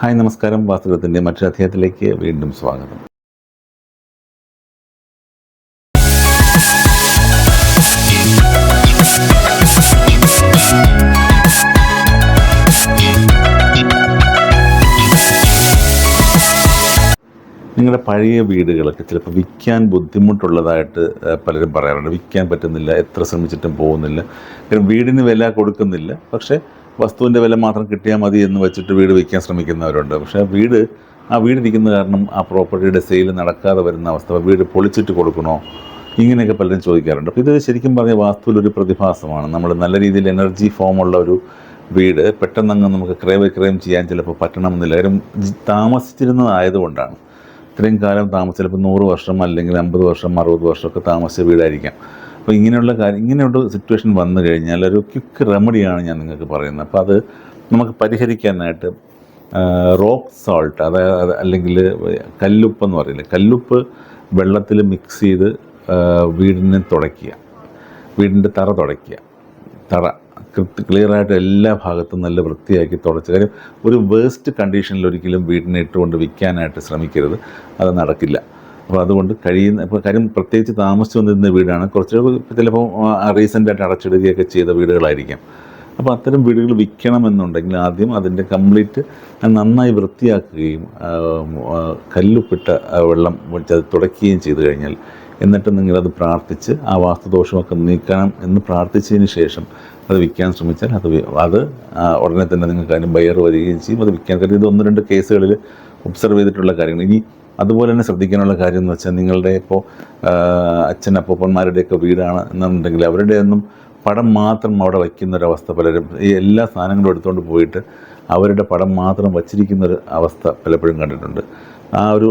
Hi നമസ്കാരം. വാസ്തവത്തിന്റെ മറ്റൊരു അധ്യായത്തിലേക്ക് വീണ്ടും സ്വാഗതം. നിങ്ങളുടെ പഴയ വീടുകളൊക്കെ ചിലപ്പോൾ വിൽക്കാൻ ബുദ്ധിമുട്ടുള്ളതായിട്ട് പലരും പറയാറുണ്ട്. വിൽക്കാൻ പറ്റുന്നില്ല എത്ര ശ്രമിച്ചിട്ടും പോകുന്നില്ല. വീടിന് വില കൊടുക്കുന്നില്ല. പക്ഷേ വസ്തുവിന്റെ വില മാത്രം കിട്ടിയാൽ മതി എന്ന് വെച്ചിട്ട് വീട് വിൽക്കാൻ ശ്രമിക്കുന്നവരുണ്ട്. പക്ഷേ വീട് ആ വീടിരിക്കുന്ന കാരണം ആ പ്രോപ്പർട്ടിയുടെ സെയിൽ നടക്കാതെ വരുന്ന അവസ്ഥ വീട് പൊളിച്ചിട്ട് കൊടുക്കണോ? ഇങ്ങനെയൊക്കെ പലരും ചോദിക്കാറുണ്ട്. അപ്പോൾ ഇത് ശരിക്കും പറഞ്ഞ വാസ്തുവിലൊരു പ്രതിഭാസമാണ്. നമ്മൾ നല്ല രീതിയിൽ എനർജി ഫോമുള്ള ഒരു വീട് പെട്ടെന്നങ്ങ് നമുക്ക് ക്രയവിക്രയം ചെയ്യാൻ ചിലപ്പോൾ പറ്റണമെന്നില്ല. കാര്യം താമസിച്ചിരുന്നതായതുകൊണ്ടാണ്. ഇത്രയും കാലം താമസിച്ചപ്പോൾ നൂറ് വർഷം അല്ലെങ്കിൽ അമ്പത് വർഷം അറുപത് വർഷമൊക്കെ താമസിച്ച വീടായിരിക്കാം. അപ്പോൾ ഇങ്ങനെയുള്ള കാര്യം ഇങ്ങനെയുള്ള സിറ്റുവേഷൻ വന്നു കഴിഞ്ഞാൽ ഒരു ക്വിക്ക് റെമഡിയാണ് ഞാൻ നിങ്ങൾക്ക് പറയുന്നത്. അപ്പോൾ അത് നമുക്ക് പരിഹരിക്കാനായിട്ട് റോക്ക് സോൾട്ട് അതായത് അല്ലെങ്കിൽ കല്ലുപ്പ് എന്ന് പറയില്ലേ കല്ലുപ്പ് വെള്ളത്തിൽ മിക്സ് ചെയ്ത് വീടിനെ തുടയ്ക്കുക. വീടിന്റെ തറ തുടയ്ക്കുക. തറ ക്ലിയറായിട്ട് എല്ലാ ഭാഗത്തും നല്ല വൃത്തിയാക്കി തുടച്ച്. കാര്യം ഒരു വേസ്റ്റ് കണ്ടീഷനിൽ ഒരിക്കലും വീടിനെ ഇട്ടുകൊണ്ട് വിൽക്കാനായിട്ട് ശ്രമിക്കരുത്. അത് നടക്കില്ല. അപ്പോൾ അതുകൊണ്ട് കഴിയുന്ന ഇപ്പോൾ കാര്യം പ്രത്യേകിച്ച് താമസിച്ച് വന്നിരുന്ന വീടാണ്. കുറച്ച് ചിലപ്പോൾ റീസെന്റായിട്ട് അടച്ചിടുകയൊക്കെ ചെയ്ത വീടുകളായിരിക്കാം. അപ്പോൾ അത്തരം വീടുകൾ വിൽക്കണമെന്നുണ്ടെങ്കിൽ ആദ്യം അതിന്റെ കംപ്ലീറ്റ് നന്നായി വൃത്തിയാക്കുകയും കല്ലുപ്പിട്ട വെള്ളം അത് തുടയ്ക്കുകയും ചെയ്തു കഴിഞ്ഞാൽ എന്നിട്ട് നിങ്ങളത് പ്രാർത്ഥിച്ച് ആ വാസ്തുദോഷമൊക്കെ നീക്കണം എന്ന് പ്രാർത്ഥിച്ചതിന് ശേഷം അത് വിൽക്കാൻ ശ്രമിച്ചാൽ അത് അത് ഉടനെ തന്നെ നിങ്ങൾക്ക് അതിന് ബയർ വരികയും ചെയ്യും. അത് വിൽക്കാൻ കാര്യം ഇത് ഒന്ന് രണ്ട് കേസുകളിൽ ഒബ്സർവ് ചെയ്തിട്ടുള്ള കാര്യങ്ങൾ. ഇനി അതുപോലെ തന്നെ ശ്രദ്ധിക്കാനുള്ള കാര്യം എന്ന് വെച്ചാൽ നിങ്ങളുടെ ഇപ്പോൾ അച്ഛൻ അപ്പൂപ്പന്മാരുടെയൊക്കെ വീടാണ് എന്നുണ്ടെങ്കിൽ അവരുടെ ഒന്നും പടം മാത്രം അവിടെ വയ്ക്കുന്ന അവസ്ഥ പലരും ഈ എല്ലാ സാധനങ്ങളും എടുത്തുകൊണ്ട് പോയിട്ട് അവരുടെ പടം മാത്രം വച്ചിരിക്കുന്ന ഒരു അവസ്ഥ പലപ്പോഴും കണ്ടിട്ടുണ്ട്. ആ ഒരു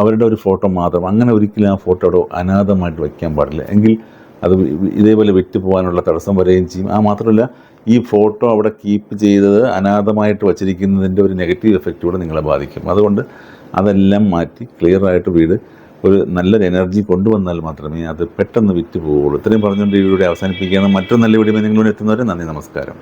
അവരുടെ ഒരു ഫോട്ടോ മാത്രം അങ്ങനെ ഒരിക്കലും ആ ഫോട്ടോ അവിടെ അനാഥമായിട്ട് വയ്ക്കാൻ പാടില്ല. എങ്കിൽ അത് ഇതേപോലെ വിറ്റ് പോകാനുള്ള തടസ്സം വരികയും ചെയ്യും. ആ മാത്രമല്ല ഈ ഫോട്ടോ അവിടെ കീപ്പ് ചെയ്തത് അനാഥമായിട്ട് വച്ചിരിക്കുന്നതിന്റെ ഒരു നെഗറ്റീവ് എഫക്റ്റ് കൂടെ നിങ്ങളെ ബാധിക്കും. അതുകൊണ്ട് അതെല്ലാം മാറ്റി ക്ലിയർ ആയിട്ട് വീട് ഒരു നല്ലൊരു എനർജി കൊണ്ടുവന്നാൽ മാത്രമേ അത് പെട്ടെന്ന് വിറ്റ് പോവുകയുള്ളൂ ഇത്രയും പറഞ്ഞുകൊണ്ട് ഈ വീഡിയോ അവസാനിപ്പിക്കുകയാണ്. മറ്റൊരു നല്ല വീഡിയോ നിങ്ങളോട് എത്തുന്നവരെ നന്ദി നമസ്കാരം.